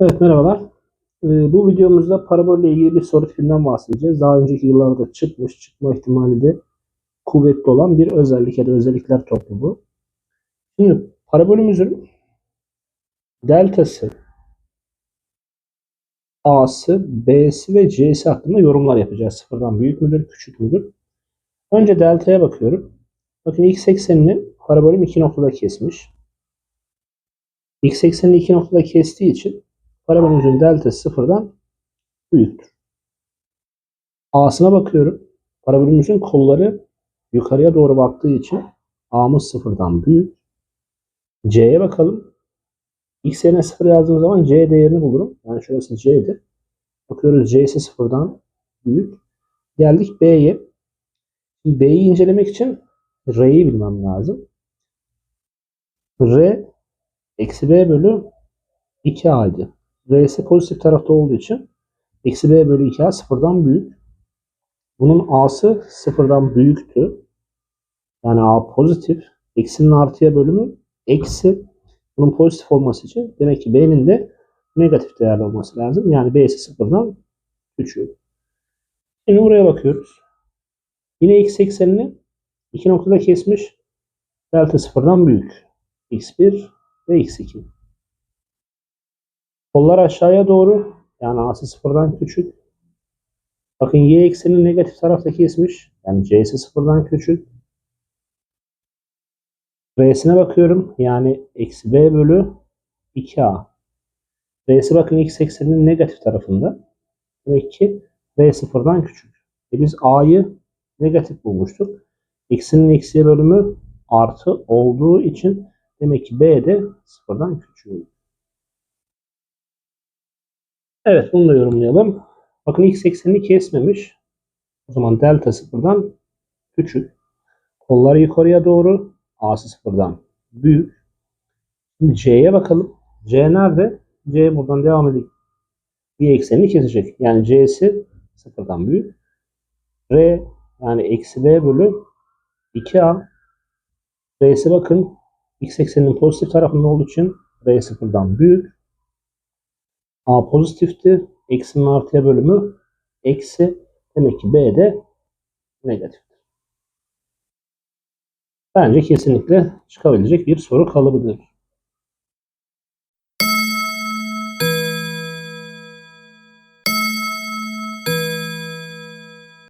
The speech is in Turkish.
Evet merhabalar. Ee, bu videomuzda parabolle ilgili bir soru tipinden bahsedeceğiz. Daha önceki yıllarda çıkmış, çıkma ihtimali de kuvvetli olan bir özellik ya da özellikler toplu bu. Şimdi parabolümüzün deltası, A'sı, B'si ve C'si hakkında yorumlar yapacağız. Sıfırdan büyük müdür, küçük müdür? Önce deltaya bakıyorum. Bakın x eksenini parabolüm iki noktada kesmiş. X eksenini iki noktada kestiği için parabolümüzün deltası sıfırdan büyüktür. A'sına bakıyorum. Parabolümüzün kolları yukarıya doğru baktığı için A'mız sıfırdan büyük. C'ye bakalım. X yerine sıfır yazdığım zaman C değerini bulurum. Yani şurası C'dir. Bakıyoruz C'si sıfırdan büyük. Geldik B'ye. B'yi incelemek için R'yi bilmem lazım. R eksi B bölü 2A'ydı. R'si pozitif tarafta olduğu için eksi B bölü 2A sıfırdan büyük. Bunun A'sı sıfırdan büyüktü. Yani A pozitif. Eksinin artıya bölümü eksi. Bunun pozitif olması için demek ki B'nin de negatif değerli olması lazım. Yani B'si sıfırdan küçük. Şimdi buraya bakıyoruz. Yine x eksenini iki noktada kesmiş. Delta sıfırdan büyük. x1 ve x2. Kollar aşağıya doğru. Yani a'sı sıfırdan küçük. Bakın y eksenini negatif tarafta kesmiş. Yani c'si sıfırdan küçük. R'sine bakıyorum. Yani eksi b bölü 2a. R'si bakın x ekseninin negatif tarafında. Demek ki r sıfırdan küçük. E biz a'yı negatif bulmuştuk. X'inin eksiye bölümü artı olduğu için demek ki B de sıfırdan küçük. Evet bunu da yorumlayalım. Bakın x eksenini kesmemiş. O zaman delta sıfırdan küçük. Kolları yukarıya doğru. A'sı sıfırdan büyük. Şimdi C'ye bakalım. C nerede? C buradan devam edip y eksenini kesecek. Yani C'si sıfırdan büyük. R yani eksi b bölü 2a. R'si bakın x ekseninin pozitif tarafında olduğu için R sıfırdan büyük. A pozitifti. Eksinin artıya bölümü eksi. Demek ki B de negatif. Bence kesinlikle çıkabilecek bir soru kalıbıdır.